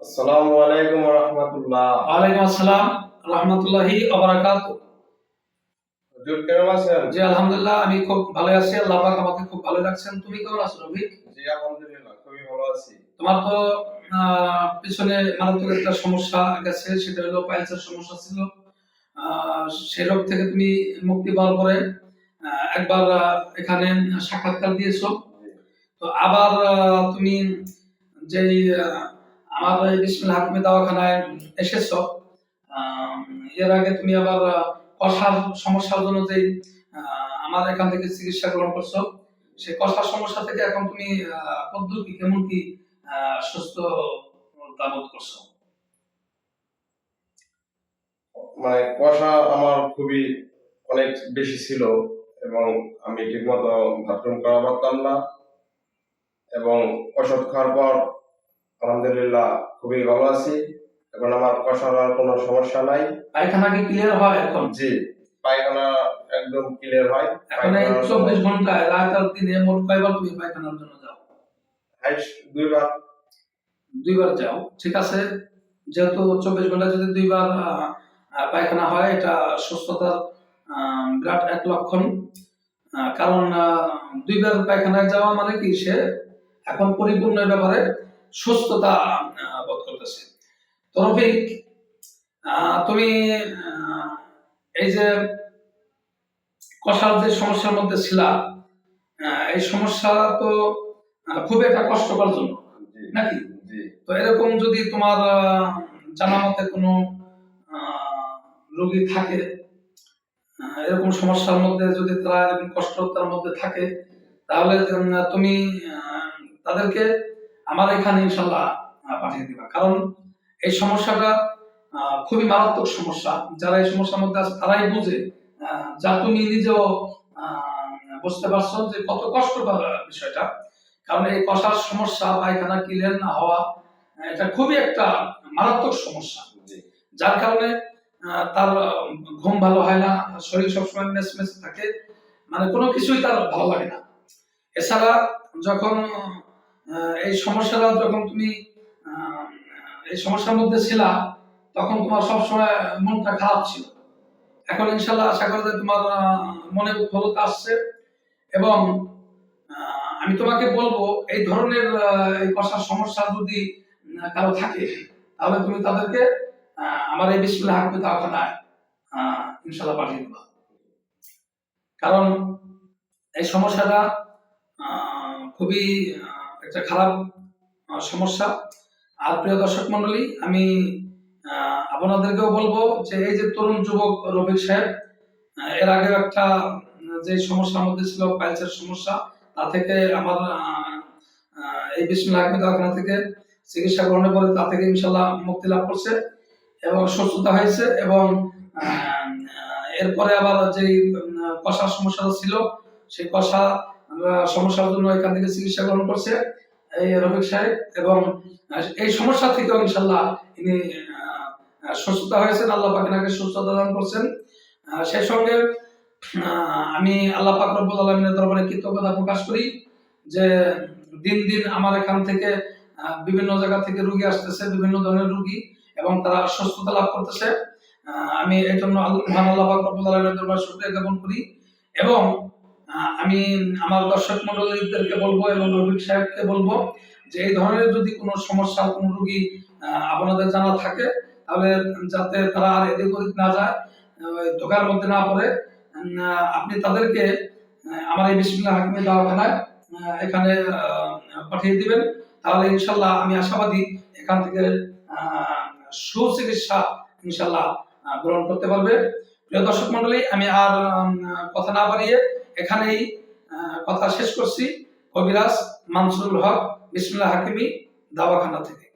আসসালামু আলাইকুম রহমতুল্লাহ। ওয়ালাইকুম আসসালাম রহমতুল্লাহি অবরাকাত হুজুর কেমন আছেন? জি আলহামদুলিল্লাহ আমি খুব ভালো আছি। আল্লাহ পাক আমাকে খুব ভালো রাখছেন। তুমি কেমন আছো রফিক? জি আলহামদুলিল্লাহ খুবই ভালো আছি। তোমার তো পিছনে মারাত্মক একটা সমস্যা গেছে সেটা হলো পাইলসের সমস্যা ছিল। সেই রোগ থেকে তুমি মুক্তি পাওয়ার পরে একবার এখানে সাক্ষাৎকার দিয়েছ। তো আবার তুমি যেই এর আগে তুমি আবার কষার সমস্যার জন্য আহ, আমার এখান থেকে চিকিৎসা গ্রহণ করছ সেই কষার সমস্যা থেকে এখন তুমি আহ, কতদূর কি কেমন কি সুস্থ করছ? মানে কষা আমার খুবই অনেক বেশি ছিল এবং আমি ঠিকমতো বাথরুম করা পারতাম না। এবং ওষুধ খাওয়ার পর আলহামদুলিল্লাহ খুবই ভালো আছি। এখন আমার কষার আর কোনো সমস্যা নাই। পায়খানা কি ক্লিয়ার হয় এখন? জি পায়খানা একদম ক্লিয়ার হয়। এখন এই চব্বিশ ঘন্টায় রাত আর দিনে মোট কয়বার তুমি পায়খানার জন্য যাও? দুইবার। দুইবার যাও ঠিক আছে? যেহেতু চব্বিশ ঘণ্টা যদি দুইবার পায়খানা হয় এটা সুস্থতার বিরাট এক লক্ষণ। কারণ দুইবার পায়খানায় যাওয়া মানে কি সে এখন পরিপূর্ণ ব্যাপারে সুস্থতা বোধ করতেছে। তো রফিক তুমি এই যে কষার যে সমস্যার মধ্যে ছিলা এই সমস্যা তো খুব একটা কষ্টকর জন্য নাকি? তো এরকম যদি তোমার জানা মতে কোনো রোগী থাকে এরকম সমস্যার মধ্যে যদি তারা এরকম কষ্টতার মধ্যে থাকে তাহলে তুমি আহ, তাদেরকে আমার এখানে ইনশাল্লাহ পাঠিয়ে দিবা। কারণ এই সমস্যাটা খুবই মারাত্মক সমস্যা। যারা এই সমস্যার মধ্যে আছে তারাই বুঝে যা তুমি নিজেও বুঝতে পারছ যে কত কষ্টকর বিষয়টা। কারণ এই কষার সমস্যা পায়খানা ক্লিয়ার না হওয়া এটা খুবই একটা মারাত্মক সমস্যা। যার কারণে তার ঘুম ভালো হয় না শরীর সবসময় মেস মেস থাকে মানে কোনো কিছুই তার ভালো লাগে না। এছাড়া যখন এই সমস্যাটা যখন তুমি এই সমস্যার মধ্যে ছিলা তখন তোমার সবসময় মনটা খারাপ ছিল। এখন ইনশাল্লাহ আশা করা যায় তোমার মনে উৎফলতা আসছে এবং আমি তোমাকে বলব এই ধরনের কষার সমস্যা যদি কারও থাকে তাহলে তুমি তাদেরকে আমার এই বিসমিল্লাহ হাকমি দওয়াখানায় আহ, ইনশাল্লাহ পাঠিয়ে দেবা। কারণ এই সমস্যাটা খুবই একটা খারাপ সমস্যা। আর প্রিয় দর্শক মন্ডলী, আমি আপনাদেরকেও বলব যে এই যে তরুণ যুবক রবিক সাহেব এর আগে একটা যে সমস্যার মধ্যে ছিল পাইলসের সমস্যা, তা থেকে আমার এই বিসমিল্লাহ হাকমি দওয়াখানা থেকে চিকিৎসা গ্রহণের পরে তা থেকে ইনশাল্লাহ মুক্তি লাভ করছে এবং সুস্থতা হয়েছে এবং এরপরে আবার যে কষার সমস্যাটা ছিল, সেই কষা সমস্যার জন্য এখান থেকে চিকিৎসা গ্রহণ করছে এই রফিক সাহেব এবং এই সমস্যা থেকেও ইনশাল্লাহ ইনি সুস্থতা হয়েছেন, আল্লাহ পাক এনাকে সুস্থতা দান করছেন। সেই সঙ্গে আমি আল্লাহ পাক রব্বুল আলমিনের দরবারে কৃতজ্ঞতা প্রকাশ করি যে দিন দিন আমার এখান থেকে বিভিন্ন জায়গা থেকে রুগী আসতেছে, বিভিন্ন ধরনের রুগী এবং তারা সুস্থতা লাভ করতেছে। আমি এই জন্য আল্লাহ মহান আল্লাহ পাক রব্বুল আলমিনের দরবারে শুকরিয়া জ্ঞাপন করি এবং আমি আমার দর্শক মন্ডলীদেরকে বলব এবং রফিক সাহেবকে বলব যে এই ধরনের যদি কোনো সমস্যা, কোনো রুগী আপনাদের জানা থাকে, তাহলে যাতে তারা আর এদিক ওদিক না যায় ধোকার মধ্যে না পড়ে আপনি তাদেরকে আমার এই বিসমিল্লাহ হাকিমের দওয়াখানায় এখানে পাঠিয়ে দিবেন। তাহলে ইনশাল্লাহ আমি আশাবাদী এখান থেকে সুচিকিৎসা ইনশাল্লাহ গ্রহণ করতে পারবে। প্রিয় দর্শক মন্ডলী, আমি আর কথা না বাড়িয়ে এখানেই কথা শেষ করছি। কবিরাজ মানসুরুল হক বিসমুল্লাহ হাকিমি দাওয়াখানা থেকে।